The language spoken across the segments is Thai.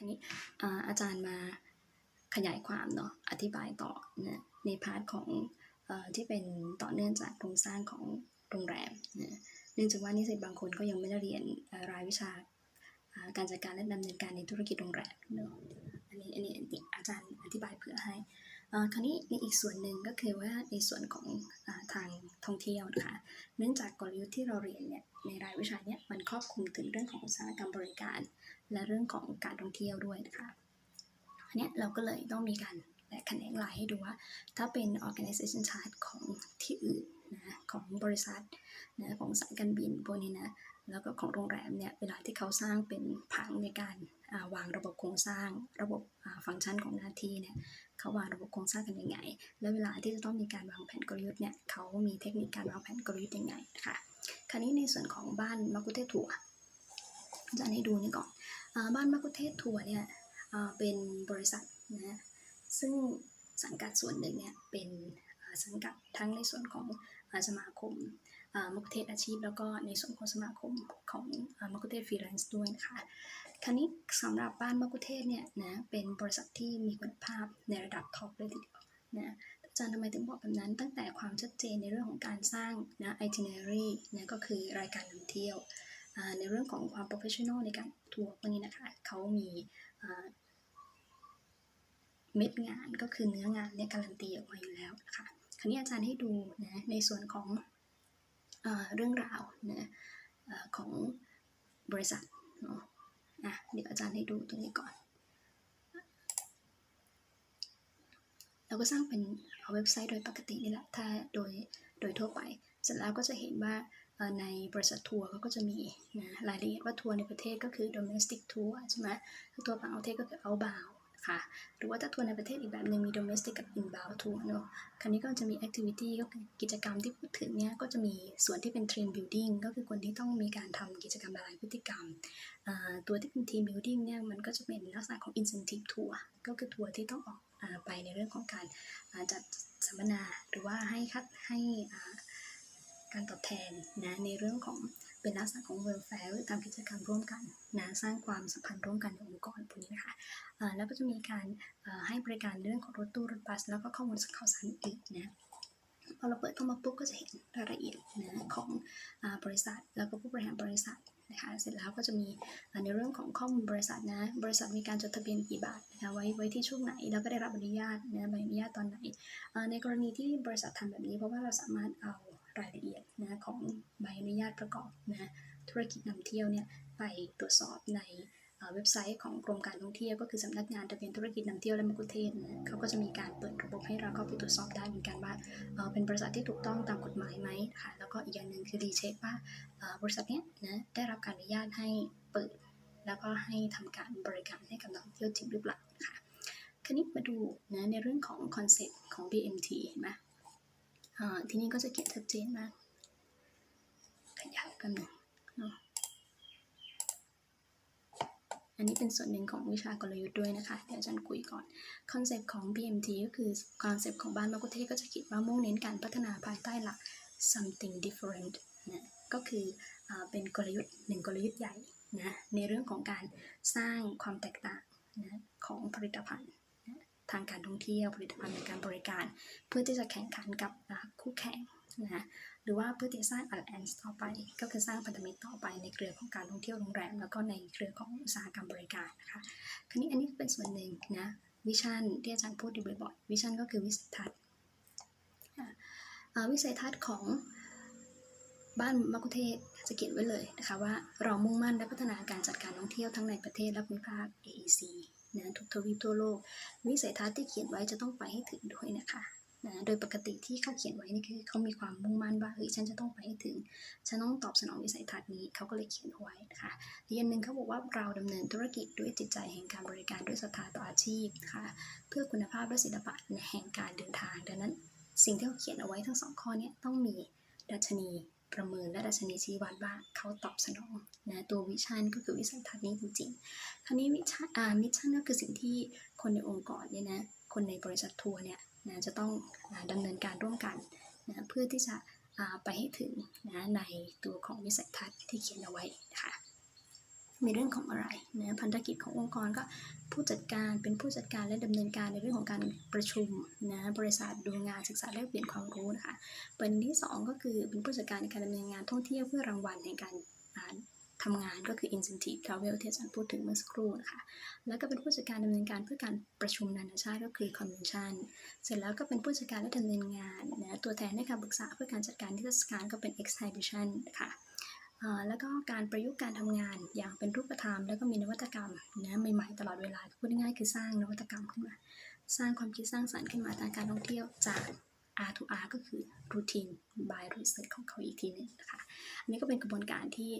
ทีนี้อาอาจารย์มาขยายความเนาะอธิบายต่อนะในพาร์ทของอที่เป็นต่อเนื่องจากโครงสร้างของโรงแรมนะเนื่องจากว่านิสิตบางคนก็ยังไม่ได้เรียนรายวิชาการจัดการและดำเนินการในธุรกิจโรงแรมเนาะอันนี้อันนี้อาจารย์อธิบายเผื่อให้คราวนี้ในอีกส่วนหนึ่งก็คือว่าในส่วนของอาทางท่องเที่ยวนะคะเนื่องจากกลยุทธ์ที่เราเรียนเนี่ยในรายวิชาเนี่ยมันครอบคลุมถึงเรื่องของอุตสาหกรรมบริการ และเรื่องของการท่องเที่ยวด้วยนะคะอันนี้เราก็เลยต้องมีการแบ่งแขนงลายให้ดูว่า ถ้าเป็น organization chart ของที่อื่นนะของบริษัทนะของสายการบินพวกนี้นะแล้วก็ของโรงแรมเนี่ยเวลาที่เขาสร้างเป็นผังในการาวางระบบโครงสร้าง ระบบฟังก์ชันของหน้าที่เนี่ยเขาวางระบบโครงสร้างกันยังไง แล้วเวลาที่จะต้องมีการวางแผนกลยุทธ์เนี่ยเขามีเทคนิคการวางแผนกลยุทธ์ยังไงนะคะคราวนี้ในส่วนของบ้านมักคุเทศถั่ว อาจะให้ดูนี่ก่อนอบ้านมักคุเทศถั่วเนี่ยเป็นบริษัทนะซึ่งสังกัดส่วนหนึ่งเนี่ยเป็นสังกัดทั้งในส่วนของอสมาคมมักคุเทศอาชีพ แล้วก็ในส่วนของสมาคมของอมักคุเทศฟรีแลนซ์ด้วยนะคะคราวนี้สำหรับบ้านมักคุเทศเนี่ยนะเป็นบริษัทที่มีคุณภาพในระดับท็อปเลยทีเดียวนะอาจารย์ทำไมถึงบอกแบบนั้นตั้งแต่ความชัดเจนในเรื่องของการสร้างนะ itinerary นะก็คือรายการนำเที่ยว ในเรื่องของความ professional ในการทัวร์พวกนี้นะคะเขามีเม็ดงานก็คือเนื้องานเนี่ยการันตีออกมาอยู่แล้วนะคะคราวนี้อาจารย์ให้ดูนะในส่วนของอเรื่องราวนะอของบริษัทเนาะอะเดี๋ยวอาจารย์ให้ดูตรงนี้ก่อน เราก็สร้างเป็นเว็บไซต์โดยปกตินี่แหละถ้าโดยโดยทั่วไป เสร็จแล้วก็จะเห็นว่า ในบริษัททัวร์เขาก็จะมีนะรายละเอียดว่าทัวร์ในประเทศก็คือ domestic tour ใช่ไหมถ้าทัวร์ต่างประเทศก็คือ outbound ค่ะหรือว่าถ้าทัวร์ในประเทศอีกแบบหนึ่งมี domestic กับ inbound tour เนอะคราวนี้ก็จะมี activity ก็คือกิจกรรมที่พูดถึงเนี่ยก็จะมีส่วนที่เป็น team building ก็คือคนที่ต้องมีการทำกิจกรรมหลายๆพฤติกรรม ตัวที่เป็น team building เนี่ยมันก็จะเป็นลักษณะของ incentive tour ก็คือทัวร์ที่ต้องออกไปในเรื่องของการจัดสัมมนาหรือว่าให้คัดให้อ่า การตอบแทนนะในเรื่องของเป็นลักษณะของ welfare หรือทำกิจกรรมร่วมกันนะสร้างความสัมพันธ์ร่วมกันในองค์กรพวกนี้นะคะแล้วก็จะมีการให้บริการเรื่องของรถตู้รถบัส แล้วก็ข้อมูลข่าวสารอื่นนะพอเราเปิดเข้ามาปุ๊บก็จะเห็นรายละเอียดนะของอบริษัทแล้วก็ผู้บริหารบริษัทนะคะเสร็จแล้วก็จะมีในเรื่องของข้อมูลบริษัทนะบริษัทมีการจดทะเบียนกี่บาทนะคะไว้ไว้ที่ช่วงไหนแล้วก็ได้รับอนุญาตนะใบอนุญาตตอนไหนในกรณีที่บริษัททำแบบนี้เพราะว่าเราสามารถเอา รายละเอียดนะของใบอนุญาตประกอบนะธุรกิจนำเที่ยวเนี่ยไปตรวจสอบในเว็บไซต์ของกรมการท่องเที่ยวก็คือสำนักงานทะเบียนธุรกิจนำเที่ยวและมกุเทศนะเขาก็จะมีการเปิดระบบให้เราเข้าไปตรวจสอบได้เหมือนกันว่าเป็นบริษัทที่ถูกต้องตามกฎหมายไหมค่ะแล้วก็อีกอย่างหนึ่งคือรีเช็คว่าบริษัทเนี้ยนะได้รับการอนุญาตให้เปิด แล้วก็ให้ทำการบริการให้กับนักท่องเที่ยวจริงหรือเปล่าค่ะคราวนี้มาดูนะในเรื่องของคอนเซ็ปต์ของ BMT เห็นไหม ทีนี่ก็จะเขียนชัดเจนมาก ขยายกันหนึ่งเนาะอันนี้เป็นส่วนหนึ่งของวิชากลยุทธ์ด้วยนะคะ เดี๋ยวอาจารย์คุยก่อน คอนเซปต์ของ BMT ก็คือคอนเซปต์ของบ้านมะกุเทศก็จะคิดว่ามุ่งเน้นการพัฒนาภายใต้หลัก something different นะก็คืออเป็นกลยุทธ์หนึ่งกลยุทธ์ใหญ่นะในเรื่องของการสร้างความแตกต่างนะของผลิตภัณฑ์ ทางการท่องเที่ยวผลิตภัณฑ์ในการบริการ เพื่อที่จะแข่งขันกับคู่แข่งนะหรือว่าเพื่อที่จะสร้าง alliance ต่อไป ก็คือสร้างพันธมิตรต่อไปในเครือของการท่องเที่ยวโรงแรม แล้วก็ในเครือของอุตสาหกรรมบริการนะคะคราวนี้อันนี้เป็นส่วนหนึ่งนะวิชั่นที่อาจารย์พูดอยู่บ่อยๆวิชั่นก็คือวิสัยทัศน์วิสัยทัศน์ของบ้านมักคุเทศจะเขียนไว้เลยนะคะว่าเรามุ่งมั่นและพัฒนาการจัดการท่องเที่ยวทั้งในประเทศและภูมิภาค AEC นะทุกทวีปทั่วโลก วิสัยทัศน์ที่เขียนไว้จะต้องไปให้ถึงด้วยนะคะนะโดยปกติที่เขาเขียนไว้นี่คือเขามีความมุ่งมั่นว่าเฮ้ยฉันจะต้องไปให้ถึง ฉันต้องตอบสนองวิสัยทัศน์นี้เขาก็เลยเขียนเอาไว้นะคะอีกอย่างหนึ่งเขาบอกว่าเราดำเนินธุรกิจด้วยจิตใจแห่งการบริการด้วยศรัทธาต่ออาชีพนะคะเพื่อคุณภาพและศิลปะแห่งการเดินทาง ดังนั้น สิ่งที่เขาเขียนเอาไว้ทั้งสองข้อนี้ต้องมีดัชนี ประเมินและดัชนีชี้วัดว่าเขาตอบสนองนะตัววิชั่นก็คือวิสัยทัศน์นี้จริงๆคราวนี้วิชั่นอ่ามิชชั่นก็คือสิ่งที่คนในองค์กรเนี่ยนะคนในบริษัททัวร์เนี่ยนะจะต้องอาดำเนินการร่วมกันนะเพื่อที่จะไปให้ถึงนะในตัวของวิสัยทัศน์ที่เขียนเอาไว้นะคะ มีเรื่องของอะไรนะพันธกิจขององค์กรก็ผู้จัดการเป็นผู้จัดการและดำเนินการในเรื่องของการประชุมนะบริษัทดูงานศึกษาแลกเปลี่ยนความรู้นะคะประเด็นที่สองก็คือเป็นผู้จัดการในการดำเนินงานท่องเที่ยวเพื่อรางวัลในการอ่าทำงานก็คือ incentive travel ที่อาจารย์พูดถึงเมื่อสักครู่นะคะ แล้วก็เป็นผู้จัดการดำเนินการเพื่อการประชุมนานาชาติก็คือ convention เสร็จแล้วก็เป็นผู้จัดการและดำเนินงานนะตัวแทนในการปรึกษาเพื่อการจัดการนิทรรศการก็เป็น exhibition ค่ะอ่า แล้วก็การประยุกต์การทำงานอย่างเป็นรูปธรรม แล้วก็มีนวัตกรรมนะใหม่ๆตลอดเวลาพูดง่ายๆคือสร้างนวัตกรรมขึ้นมา สร้างความคิดสร้างสรรค์ขึ้นมาทางการท่องเที่ยวจาก R to R ก็คือ routine by research ของเขาอีกทีหนึงนะคะอันนี้ก็เป็นกระบวนการที่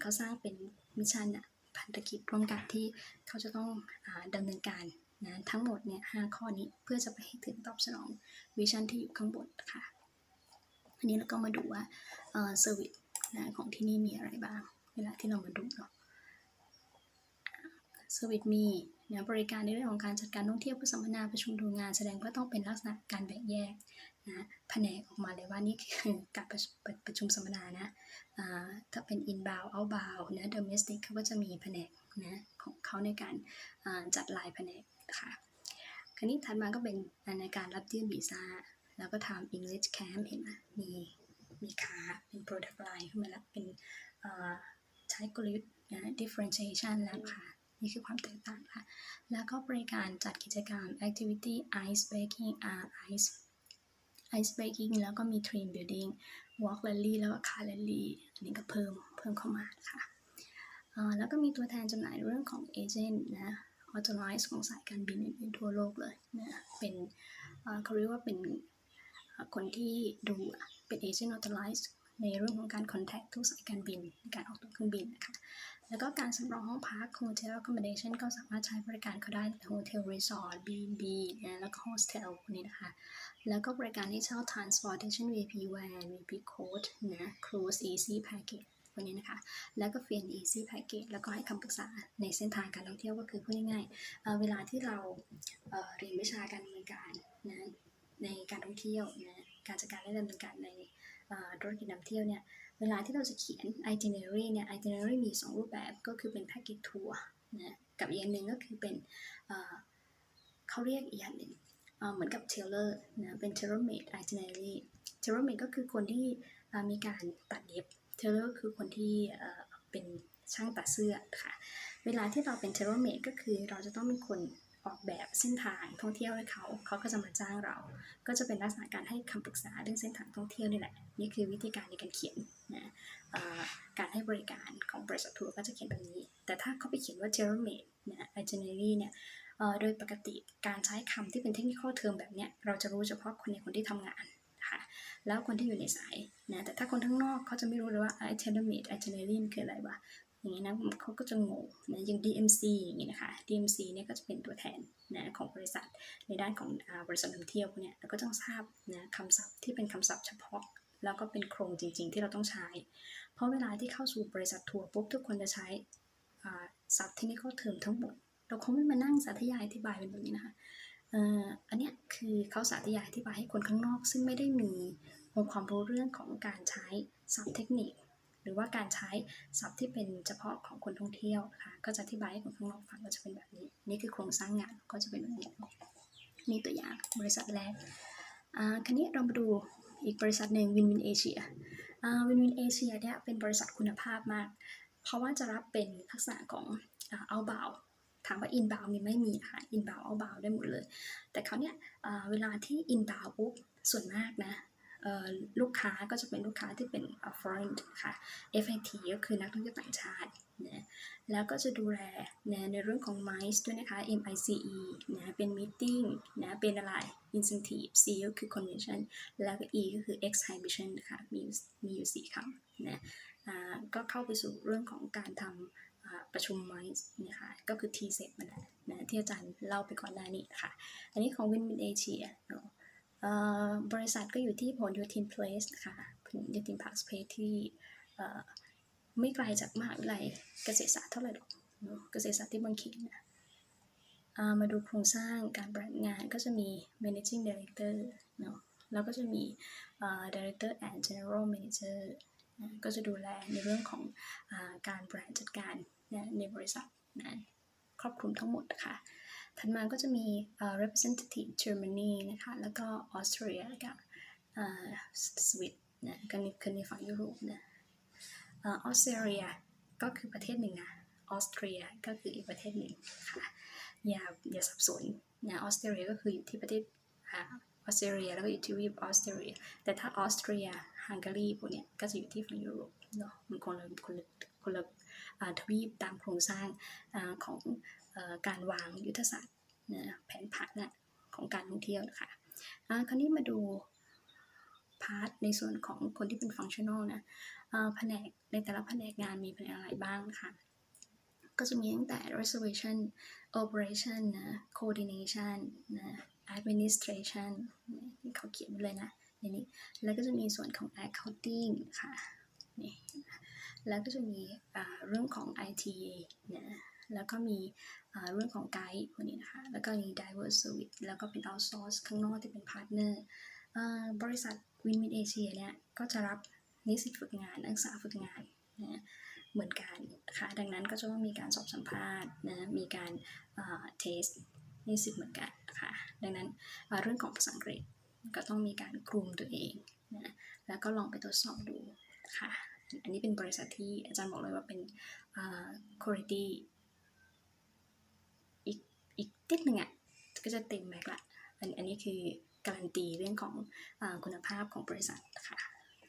เขาสร้างเป็นมิชชั่นอะพันธกิจร่วมกันที่เขาจะต้องอาดำเนินการนะทั้งหมดเนี่ยห้าข้อนี้เพื่อจะไปให้ถึงตอบสนองวิชั่นที่อยู่ข้างบนนะคะอันนี้เราก็มาดูว่าเซอร์วิส นะของที่นี่มีอะไรบ้าง เวลาที่เรามาดูเนาะเซอร์วิสมีนะบริการในเรื่องของการจัดการท่องเที่ยวเพื่อสัมมนาประชุมดูงานแสดงว่าต้องเป็นลักษณะการแบ่งแยกนะแผนกออกมาเลยว่านี่คือการประประชุมสัมมนานะอ่าถ้าเป็น inbound outbound นะ domestic เขาก็จะมีแผนกนะของเขาในการจัดลายแผนกค่ะคราวนี้ถัดมาก็เป็นในการรับยื่นวีซ่าแล้วก็ทำ English Camp เห็นไหมมี มีขาเป็น product line ขึ้นมาแล้วเป็นใช้กลยุทธ์นะ differentiation แล้วค่ะ นี่คือความแตกต่างค่ะ แล้วก็บริการจัดกิจกรรม activity ice breaking uh, ice ice breaking แล้วก็มี team building walk rally แล้วก็ car rally อันนี้ก็เพิ่มเพิ่มเข้ามาค่ะแล้วก็มีตัวแทนจำหน่ายเรื่องของเอเจนต์นะ authorize ของสายการบินอื่นๆทั่วโลกเลยนะ เป็นเขาเรียกว่าเป็นคนที่ดูอะ เป็นเอเจนต์ authorize ในเรื่องของการ contact ทุกสายการบินในการออกตัวเครื่องบินนะคะ แล้วก็การสำรองห้องพัก hotel accommodation ก็สามารถใช้บริการเขาได้ hotel resort B&B นะแล้วก็ hostel พวกนี้นะคะ แล้วก็บริการที่เช่า transportation VIP van VIP coach นะ cruise easy package พวกนี้นะคะ แล้วก็ f r e e easy package แล้วก็ให้คำปรึกษาในเส้นทางการท่องเที่ยวก็คือพูดง่ายๆเเวลาที่เราเเรียนวิชาการดำเนินการนะในการท่องเที่ยวนะ การจัดการและดำเนินการในธุรกิจนำเที่ยวเนี่ยเวลาที่เราจะเขียน itinerary เนี่ย itinerary มี2รูปแบบก็คือเป็น package tour นะกับอีกอย่างหนึ่งก็คือเป็นเขาเรียกอีกอย่างหนึ่งเหมือนกับ tailor นะเป็น tailor made itinerary tailor made ก็คือคนที่มีการตัดเย็บ tailor ก็คือคนที่เอ่อเป็นช่างตัดเสื้อค่ะ เวลาที่เราเป็น tailor made ก็คือเราจะต้องเป็นคน ออกแบบเส้นทางท่องเที่ยวให้เขา เขาก็จะมาจ้างเรา ก็จะเป็นลักษณะการให้คำปรึกษาเรื่องเส้นทางท่องเที่ยวนี่แหละ นี่คือวิธีการในการเขียนนะการให้บริการของบริษัททัวร์ก็จะเขียนแบบนี้ แต่ถ้าเขาไปเขียนว่า tailor made นะ itinerary เนี่ยโดยปกติการใช้คำที่เป็นเทคนิคเทอมแบบเนี้ยเราจะรู้เฉพาะคนในคนที่ทำงานค่ะแล้วคนที่อยู่ในสายนะแต่ถ้าคนข้างนอกเขาจะไม่รู้เลยว่า i t e r m a t e itinerary มันคืออะไรวะ อย่างนี้นะเขาก็จะงงนะอย่าง DMC อย่างนี้นะคะ DMC เนี่ยก็จะเป็นตัวแทนนะของบริษัทในด้านของอบริษัทนำเที่ยวพวกเนี้ยเราก็ต้องทราบนะคำศัพท์ที่เป็นคำศัพท์เฉพาะ แล้วก็เป็นโครงจริง ๆ ที่เราต้องใช้ เพราะเวลาที่เข้าสู่บริษัททัวร์ปุ๊บทุกคนจะใช้ศัพท์เทคนิคเทอมทั้งหมด เราคงไม่มานั่งสาธยายอธิบายเป็นแบบนี้นะคะอันนี้คือเขาสาธยายอธิบายให้คนข้างนอก ซึ่งไม่ได้มีองค์ความรู้เรื่องของการใช้ศัพท์เทคนิค หรือว่าการใช้ศัพท์ที่เป็นเฉพาะของคนท่องเที่ยวนะคะก็จะอธิบายให้คนข้างนอกฟังก็จะเป็นแบบนี้ นี่คือโครงสร้างงานก็จะเป็นแบบนี้นี่ตัวอย่างบริษัทแรกอ่าคันนี้เรามาดูอีกบริษัทหนึ่งวินวินเอเชียวินวินเอเชียเนี่ยเป็นบริษัทคุณภาพมาก เพราะว่าจะรับเป็นลักษณะของเอาเบาถามว่า inbound มีไม่มีค่ะ inbound outbound ได้หมดเลย แต่เขาเนี่ยเอ่อเวลาที่ inbound ปุ๊บส่วนมากนะ ลูกค้าก็จะเป็นลูกค้าที่เป็น foreign ค่ะ FIT ก็คือนักท่องเที่ยวต่างชาตินะแล้วก็จะดูแลนะในเรื่องของ MICE ด้วยนะคะ MICE นะเป็น meeting นะเป็นอะไร incentive C ก็คือ convention แล้วก็ E ก็คือ exhibition นะคะมีมีอยู่สี่คำนะอ่าก็เข้าไปสู่เรื่องของการทำประชุม MICE นะคะก็คือ T set มันแหละนะที่อาจารย์เล่าไปก่อนหน้านี้ค่ะอันนี้ของ Win Win Asia เนาะ บริษัทก็อยู่ที่พหลโยธิน place นะคะพหลโยธิน Park Place ที่ไม่ไกลจากมหาวิทยาลัยเกษตรศาสตร์เท่าไหร่หรอกเนอะเกษตรศาสตร์ที่บางเขนนะมาดูโครงสร้างการบริหารงานก็จะมี managing director เนาะแล้วก็จะมี director and general manager ก็จะดูแลในเรื่องของอการบริหารจัดการนะในบริษัทนะครอบคลุมทั้งหมดนะคะ ถัดมาก็จะมีอ่อ representative Germany นะคะ แล้วก็ออสเตรเลียกับอ่อสวิตนะก็นี่คือในฝั่งยุโรปนะออสเตรเลียก็คือประเทศหนึ่งนะออสเตรียก็คืออีกประเทศหนึ่งค่ะอย่าอย่าสับสนนะออสเตรเลียก็คืออยู่ที่ประเทศอ่าอสเตรเลียแล้วก็อยู่ที่วีปออสเตรเลียแต่ถ้าออสเตรียฮังการีพวกเนี้ยก็จะอยู่ที่ฝั่งยุโรปเนาะมันคนละคนละคนละอ่าทวีปตามโครงสร้างอาของ การวางยุทธศาสตร์แผนผังนะของการท่องเที่ยวนะคะคราวนี้มาดูพาร์ทในส่วนของคนที่เป็นฟังชั่นอลนะแผนกในแต่ละแผนกงานมีแผนกอะไรบ้างนะคะก็จะมีตั้งแต่ reservation operation นะ coordination นะ administration นะที่เขาเขียนไว้เลยนะในนี้ แล้วก็จะมีส่วนของ accounting ค่ะนี่แล้วก็จะมีเรื่องของ IT นะ แล้วก็มีเรื่องของไกด์พวกนี้นะคะ แล้วก็มี diverse service แล้วก็เป็น outsource ข้างนอกที่เป็น partner อ่าบริษัทวินมินเอเชียเนี่ยก็จะรับนิสิตฝึกงาน นักศึกษาฝึกงานนะเหมือนกันค่ะดังนั้นก็จะต้องมีการสอบสัมภาษณ์นะมีการเทสนิสิตเหมือนกันนะคะดังนั้นเรื่องของภาษาอังกฤษก็ต้องมีการกลุ่มตัวเองนะแล้วก็ลองไปตรวจสอบดูค่ะอันนี้เป็นบริษัทที่อาจารย์บอกเลยว่าเป็นอ่า quality อีกติดหนึ่งอะก็จะเต็มแม็กละอันอันนี้คือการันตีเรื่องของอคุณภาพของบริษัทค่ะ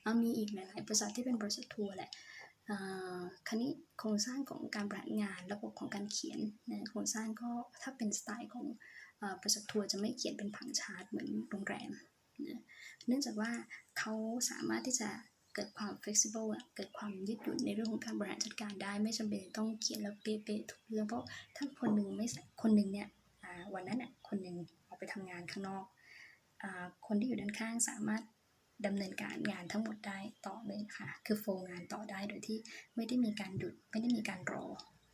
เอามีอีกหลายๆบริษัทที่เป็นบริษัททัวร์แหละอ่าคันนี้โครงสร้างของการบริหารงานระบบของการเขียนนะโครงสร้างก็ถ้าเป็นสไตล์ของบริษัททัวร์จะไม่เขียนเป็นผังชาร์ตเหมือนโรงแรมนะเนื่องจากว่าเขาสามารถที่จะ เกิดความ flexible อะเกิดความยืดหยุ่นในเรื่องของการบริหารจัดการได้ ไม่จำเป็นต้องเขียนแล้วเป๊ะๆทุกเรื่องเพราะถ้าคนหนึ่งไม่คนหนึ่งเนี่ยวันนั้นอะคนหนึ่งออกไปทำงานข้างนอกอ่าคนที่อยู่ด้านข้างสามารถดำเนินการงานทั้งหมดได้ต่อเลยค่ะ คือโฟงานต่อได้โดยที่ไม่ได้มีการหยุดไม่ได้มีการรอ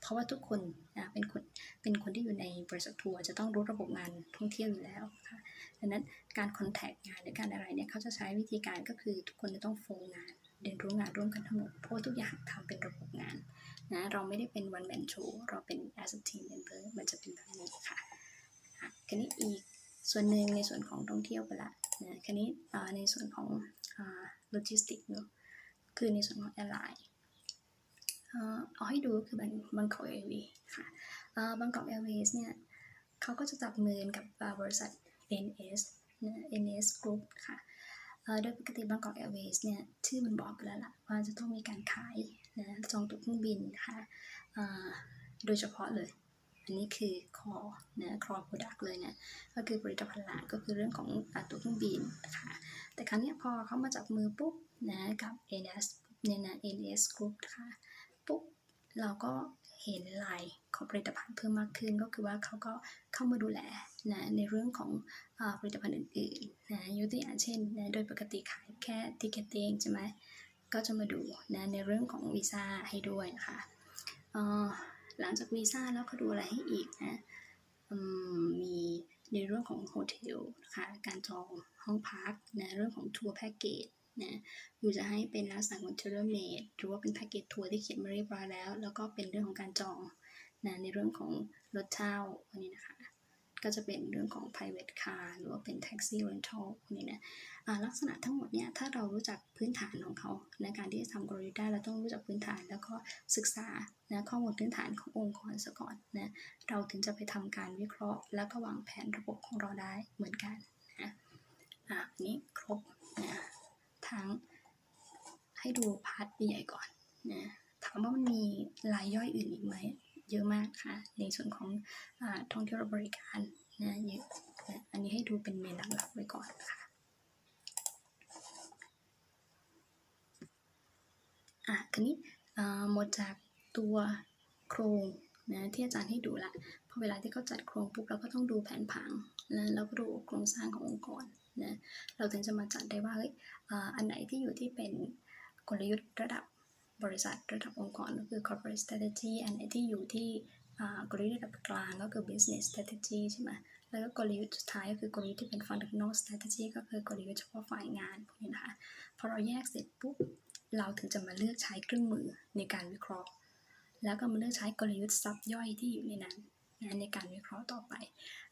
ราะว่าทุกคนอ่าเป็นคนเป็นคนที่อยู่ในบริษัททัวร์จะต้องรู้ระบบงานท่องเที่ยวอยู่แล้วค่ะดังนั้นการคอนแทคงานหรือการอะไรเนี่ยเขาจะใช้วิธีการก็คือทุกคนจะต้องโฟงานเรียนรู้งานร่วมกันทั้งหมดเพราะทุกอย่างทำเป็นระบบงานนะเราไม่ได้เป็น one man show เราเป็น as a team member มันจะเป็นแบบนี้ค่ะอะคันนี้อีกส่วนหนึ่งในส่วนของท่องเที่ยวไปละนะคันนี้ในส่วนของโลจิสติกเนอะคือในส่วนของแอร์ไลน์ เอาให้ดูก็คือบางบางกอกแอร์เวย์ค่ะบางกอกแอร์เวย์เนี่ยเขาก็จะจับมือกับบริษัท NS นะ NS Group ค่ะเอ่อโดยปกติบางกอกแอร์เวย์เนี่ยชื่อมันบอกอยู่แล้วล่ะว่าจะต้องมีการขายนะจองตั๋วเครื่องบินนะคะเอ่อโดยเฉพาะเลย อันนี้คือคอนะคอ product เลยเนี่ยก็คือผลิตภัณฑ์หลักก็คือเรื่องของตั๋วเครื่องบินนะคะแต่ครั้งนี้พอเขามาจับมือปุ๊บนะกับ NS เนี่ยนะ NS Group นะคะ เราก็เห็นลายของผลิตภัณฑ์เพิ่มมากขึ้น ก็คือว่าเขาก็เข้ามาดูแลนะในเรื่องของอผลิตภัณฑ์อื่นๆนะยกตัวอย่างเช่นนะโดยปกติขายแค่ติเกตติ้งใช่ไหมก็จะมาดูนะในเรื่องของวีซ่าให้ด้วยนะคะหลังจากวีซ่าแล้วเขาดูอะไรให้อีกนะมมีในเรื่องของโฮเทลนะคะการจองห้องพักนะเรื่องของทัวร์แพ็กเกจ นะอยู่จะให้เป็นลักษณะของเทเลเมดหรือว่าเป็นแพ็กเกจทัวร์ที่เขียนมาเรียบร้อยแล้ว แล้วก็เป็นเรื่องของการจองนะในเรื่องของรถเช่าอันนี้นะคะ ก็จะเป็นเรื่องของ private car หรือว่าเป็น taxi rental พวกนี้นะลักษณะทั้งหมดเนี่ยถ้าเรารู้จักพื้นฐานของเขาในการที่จะทำกลยุทธ์ได้เราต้องรู้จักพื้นฐานแล้วก็ศึกษานะข้อมูลพื้นฐานขององค์กรซะก่อนนะเราถึงจะไปทำการวิเคราะห์ แล้วก็วางแผนระบบของเราได้เหมือนกันนะอะอันนี้ครบนะ ทั้ง ให้ดูพาร์ทใหญ่ก่อนนะถามว่ามันมีรายย่อยอื่นอีกไหม เยอะมากค่ะ ในส่วนของอท่องเที่ยวบริการนะเยอะนะอันนี้ให้ดูเป็นเมนหลักๆไว้ก่อนค่ะอะคันนี้อ่าหมดจากตัวโครง นะที่อาจารย์ให้ดูละพอเวลาที่เขาจัดโครงปุ๊บเราก็ต้องดูแผนผังนะแล้วก็ดูโครงสร้างขององค์กรนะเราถึงจะมาจัดได้ว่าเฮ้ยอ่าอันไหนที่อยู่ที่เป็นกลยุทธ์ระดับบริษัทระดับองค์กรก็คือ corporate strategy อันไหนที่อยู่ที่อ่ากลยุทธ์ระดับกลางก็คือ business strategy ใช่ไหมแล้วก็กลยุทธ์สุดท้ายก็คือกลยุทธ์ที่เป็น functional strategy ก็คือกลยุทธ์เฉพาะฝ่ายงานพวกนี้นะคะพอเราแยกเสร็จปุ๊บเราถึงจะมาเลือกใช้เครื่องมือในการวิเคราะห์ แล้วก็มาเลือกใช้กลยุทธ์ซับย่อยที่อยู่ในนั้นนะในการวิเคราะห์ต่อไป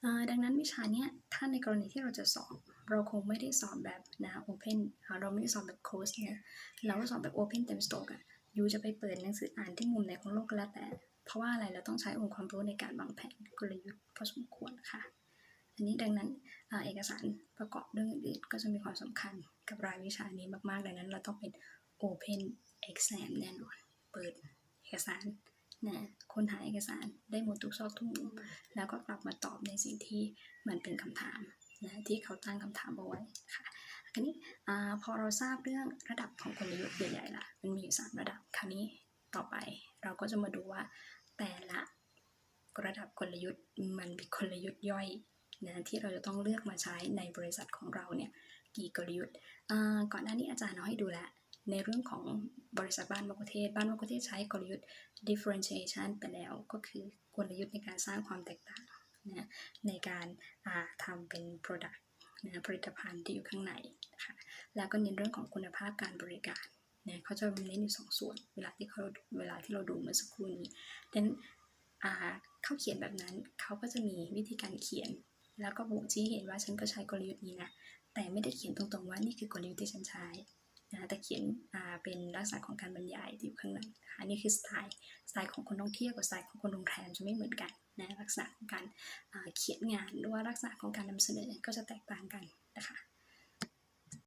เอ่อดังนั้นวิชานี้ถ้าในกรณีที่เราจะสอบ เราคงไม่ได้สอบแบบนะ open อ่าเราไม่ได้สอบแบบ close เนี่ยเราก็สอบแบบ open เต็มสโตกอะยูจะไปเปิดหนังสืออ่านที่มุมไหนของโลกก็แล้วแต่ เพราะว่าอะไรเราต้องใช้องค์ความรู้ในการวางแผนกลยุทธ์พอสมควรค่ะ อันนี้ดังนั้นอเอกสารประกอบเรื่องอื่นๆก็จะมีความสำคัญกับรายวิชานี้มากๆ ดังนั้นเราต้องเป็น open exam แน่นอน เปิด เอกสารนะค้นหาเอกสารได้หมดทุกซอกทุกมุมแล้วก็กลับมาตอบในสิ่งที่มันเป็นคำถามนะที่เขาตั้งคำถามเอาไว้ค่ะอันนี้อาพอเราทราบเรื่องระดับของกลยุทธ์ใหญ่ๆละมันมีอยู่สามระดับคราวนี้ต่อไปเราก็จะมาดูว่าแต่ละระดับกลยุทธ์มันมีกลยุทธ์ย่อยนะที่เราจะต้องเลือกมาใช้ในบริษัทของเราเนี่ยกี่กลยุทธ์อ่าก่อนหน้านี้อาจารย์เอาให้ดูแล้ว ในเรื่องของบริษัทบ้านมะกุเทศ บ้านมะกุเทศใช้กลยุทธ์ differentiation ไปแล้ว ก็คือกลยุทธ์ในการสร้างความแตกต่างนะในการาทำเป็น product นะผลิตภัณฑ์ที่อยู่ข้างในนะคะแล้วก็เน้นเรื่องของคุณภาพการบริการนะเขาจะเน้นอยู่สองส่วน เวลาที่เขาเวลาที่เราดูเมื่อสักครู่นี้ดังนั้นเขาเขียนแบบนั้นเขาก็จะมีวิธีการเขียน แล้วก็บ่งชี้เห็นว่าฉันก็ใช้กลยุทธ์นี้นะแต่ไม่ได้เขียนตรงๆว่านี่คือกลยุทธ์ที่ฉันใช้ นะแต่เขียนเป็นลักษณะของการบรรยายที่อยู่ข้างในนะคะนี่คือสไตล์สไตล์ของคนท่องเที่ยวกับสไตล์ของคนโรงแรมจะไม่เหมือนกันนะลักษณะของการเขียนงานหรือว่าลักษณะของการนำเสนอก็จะแตกต่างกันนะคะ